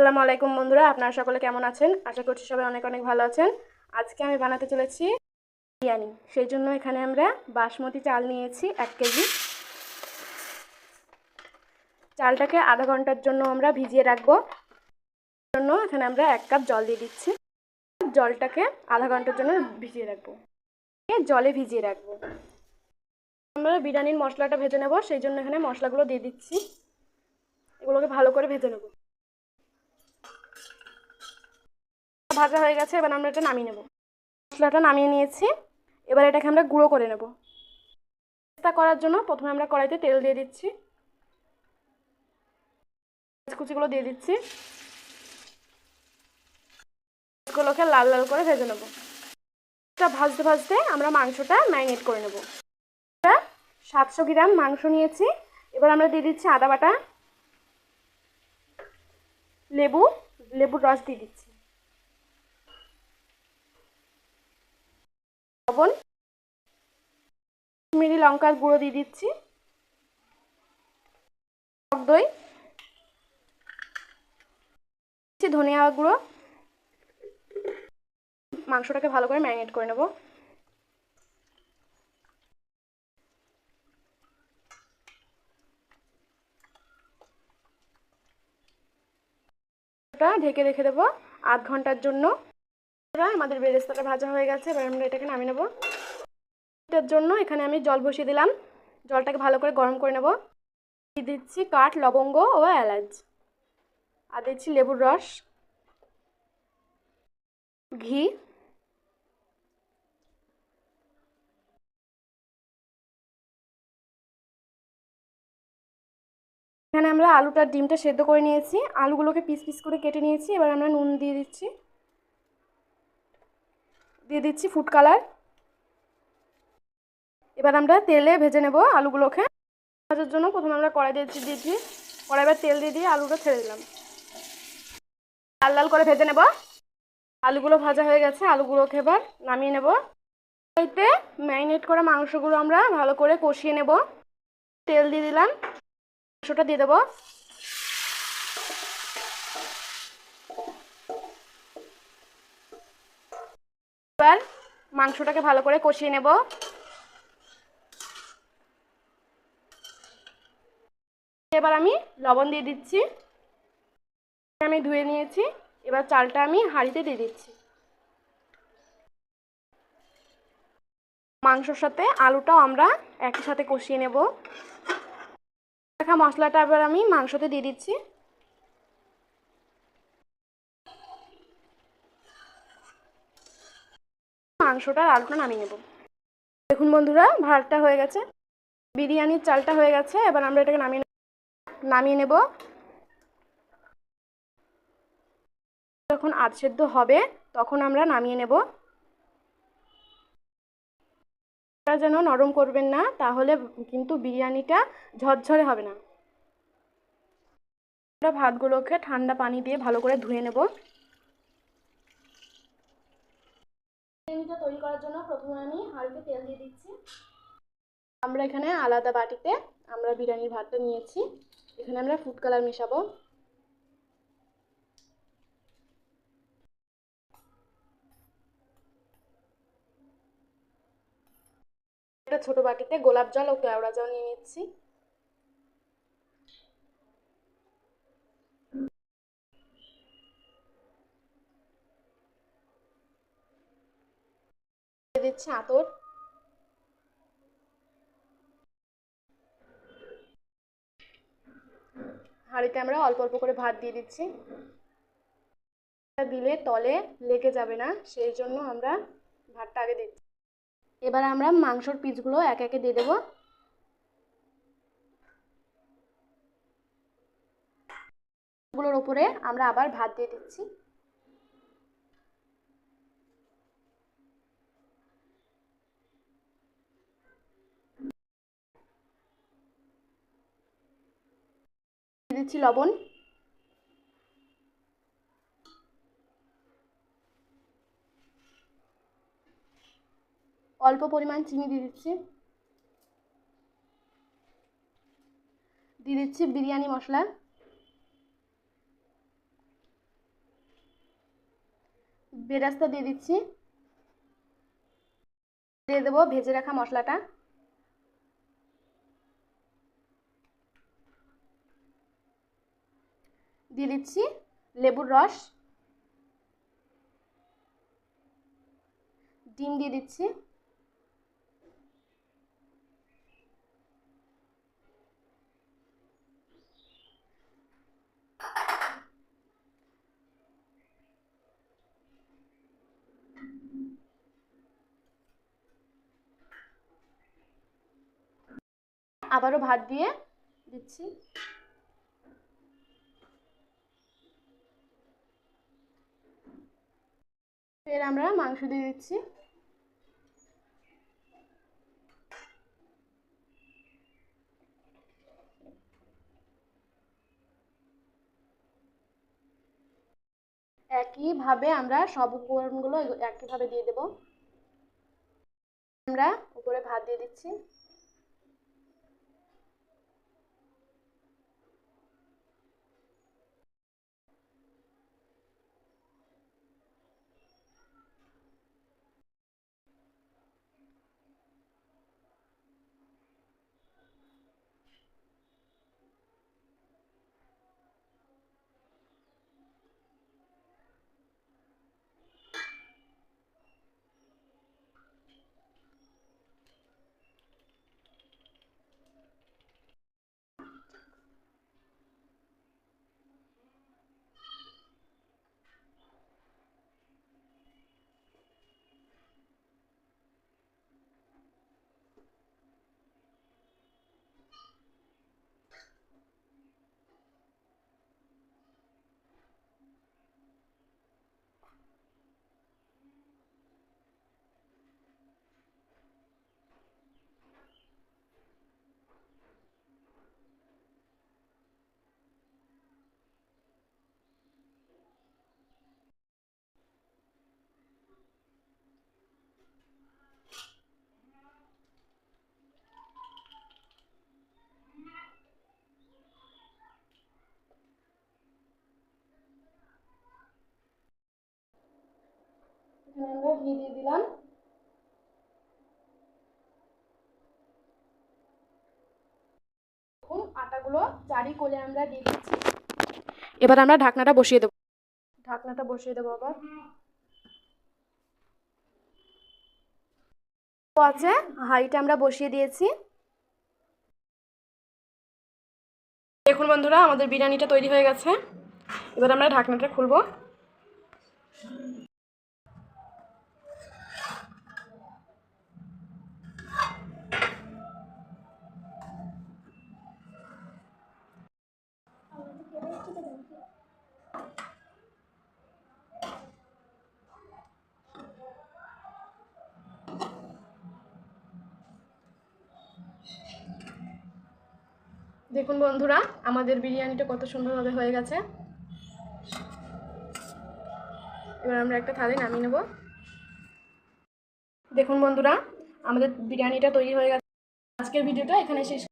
আসসালামু আলাইকুম বন্ধুরা, আপনারা সকলে কেমন আছেন? আশা করছি সবাই অনেক অনেক ভালো আছেন। আজকে আমি বানাতে চলেছি বিরিয়ানি। সেই জন্য এখানে আমরা বাসমতি চাল নিয়েছি, এক কেজি। চালটাকে আধা ঘণ্টার জন্য আমরা ভিজিয়ে রাখব। জন্য এখানে আমরা এক কাপ জল দিয়ে দিচ্ছি। জলটাকে আধা ঘণ্টার জন্য ভিজিয়ে রাখব। জলে ভিজিয়ে রাখব। আমরা বিরিয়ানির মশলাটা ভেজে নেব, সেই জন্য এখানে মশলাগুলো দিয়ে দিচ্ছি। এগুলোকে ভালো করে ভেজে নেব। ভাজা হয়ে গেছে, এবার আমরা এটা নামিয়ে নেব। মশলাটা নামিয়ে নিয়েছি, এবার এটাকে আমরা গুঁড়ো করে নেব। তা করার জন্য প্রথমে আমরা কড়াইতে তেল দিয়ে দিচ্ছি। কুচিগুলো দিয়ে দিচ্ছি। গুলোকে লাল লাল করে ভেজে নেব। এটা ভাজতে ভাজতে আমরা মাংসটা ম্যারিনেট করে নেব। সাতশো গ্রাম মাংস নিয়েছি, এবার আমরা দিয়ে দিচ্ছি আদা বাটা, লেবু, লেবুর রস দিয়ে দিচ্ছি। লবণ মিরি লঙ্কার গুঁড়ো দিয়ে দিচ্ছি, টক দই ধনিয়া গুঁড়ো। মাংসটাকে ভালো করে ম্যারিনেট করে নেব। ঢেকে রেখে দেবো আধ ঘণ্টার জন্য। আমাদের বেরেস্তাটা ভাজা হয়ে গেছে, এবার আমরা এটাকে নামিয়ে নেব। এটার জন্য এখানে আমি জল বসিয়ে দিলাম। জলটাকে ভালো করে গরম করে নেব। দিয়ে দিচ্ছি কাঠ, লবঙ্গ ও এলাচ। আর দিচ্ছি লেবুর রস। ঘি। এখানে আমরা আলুটার ডিমটা সেদ্ধ করে নিয়েছি। আলুগুলোকে পিস পিস করে কেটে নিয়েছি। এবার আমরা নুন দিয়ে দিচ্ছি। দিয়ে দিচ্ছি ফুড কালার এবার আমরা তেলে ভেজে নেব আলুগুলোকে। ভাজার জন্য প্রথমে আমরা কড়াই দিয়ে দিয়েছি। কড়াই এবার তেল দিয়ে দিয়ে আলুটা ছেড়ে দিলাম। লাল লাল করে ভেজে নেব। আলুগুলো ভাজা হয়ে গেছে, আলুগুলোকে এবার নামিয়ে নেব। এতে ম্যারিনেট করা মাংসগুলো আমরা ভালো করে কষিয়ে নেব। তেল দিয়ে দিলাম। মাংসটা দিয়ে দেবো এবার মাংসটাকে ভালো করে কষিয়ে নেব। এবার আমি লবণ দিয়ে দিচ্ছি। আমি ধুয়ে নিয়েছি। এবার চালটা আমি হাঁড়িতে দিয়ে দিচ্ছি। মাংসর সাথে আলুটাও আমরা একই সাথে কষিয়ে নেব। মশলাটা এবার আমি মাংসতে দিয়ে দিচ্ছি। মাংসটা আলুটা নামিয়ে নেব। দেখুন বন্ধুরা, ভাতটা হয়ে গেছে। বিরিয়ানির চালটা হয়ে গেছে। এবার আমরা এটাকে নামিয়ে নামিয়ে নেব। যখন আধ সেদ্ধ হবে, তখন আমরা নামিয়ে নেব। যেন নরম করবেন না, তাহলে কিন্তু বিরিয়ানিটা ঝরঝরে হবে না। ভাতগুলোকে ঠান্ডা পানি দিয়ে ভালো করে ধুয়ে নেব বিরিয়ানিটা তৈরি করার জন্য প্রথমে আমি হাঁড়িতে তেল দিয়ে দিচ্ছি। আমরা এখানে আলাদা বাটিতে আমরা বিরিয়ানির ভাতটা নিয়েছি। এখানে আমরা ফুড কালার মেশাবো। একটা ছোটো বাটিতে গোলাপ জল ও কেওড়া জল নিয়ে নিচ্ছি। দিচ্ছি আতর। হাঁড়িতে আমরা অল্প অল্প করে ভাত দিয়ে দিচ্ছি। দিলে তলে লেগে যাবে না, সেই জন্য আমরা ভাতটা আগে দিচ্ছি। এবার আমরা মাংসর পিসগুলো একে একে দিয়ে দেবো। গুলোর ওপরে আমরা আবার ভাত দিয়ে দিচ্ছি। দিচ্ছি লবণ। অল্প পরিমাণ চিনি দিয়ে দিচ্ছি। দিয়ে দিচ্ছি বিরিয়ানি মশলা। বেরাস্তা দিয়ে দিচ্ছি। দিয়ে দেবো ভেজে রাখা মশলাটা। দিয়ে দিচ্ছি লেবুর রস ডিম দিয়ে দিচ্ছি। আবারও ভাত দিয়ে দিচ্ছি। ফের আমরা মাংস দিয়ে দিচ্ছি। একইভাবে আমরা সব উপকরণগুলো একইভাবে দিয়ে দেব। আমরা উপরে ভাত দিয়ে দিচ্ছি। এখানে দিয়ে দিলাম। এখন আটাগুলো চারি কোলে আমরা দিয়ে দিচ্ছি। এবার আমরা ঢাকনাটা বসিয়ে দেবো। ঢাকনাটা বসিয়ে দেবো আবার। আছে হাঁড়িটা আমরা বসিয়ে দিয়েছি। দেখুন বন্ধুরা আমাদের বিরিয়ানিটা তৈরি হয়ে গেছে। এবার আমরা ঢাকনাটা খুলবো। দেখুন বন্ধুরা, আমাদের বিরিয়ানিটা কত সুন্দরভাবে হয়ে গেছে। এবার আমরা একটা থালে নামিয়ে নেব। দেখুন বন্ধুরা, আমাদের বিরিয়ানিটা তৈরি হয়ে গেছে। আজকের ভিডিওটা এখানে শেষ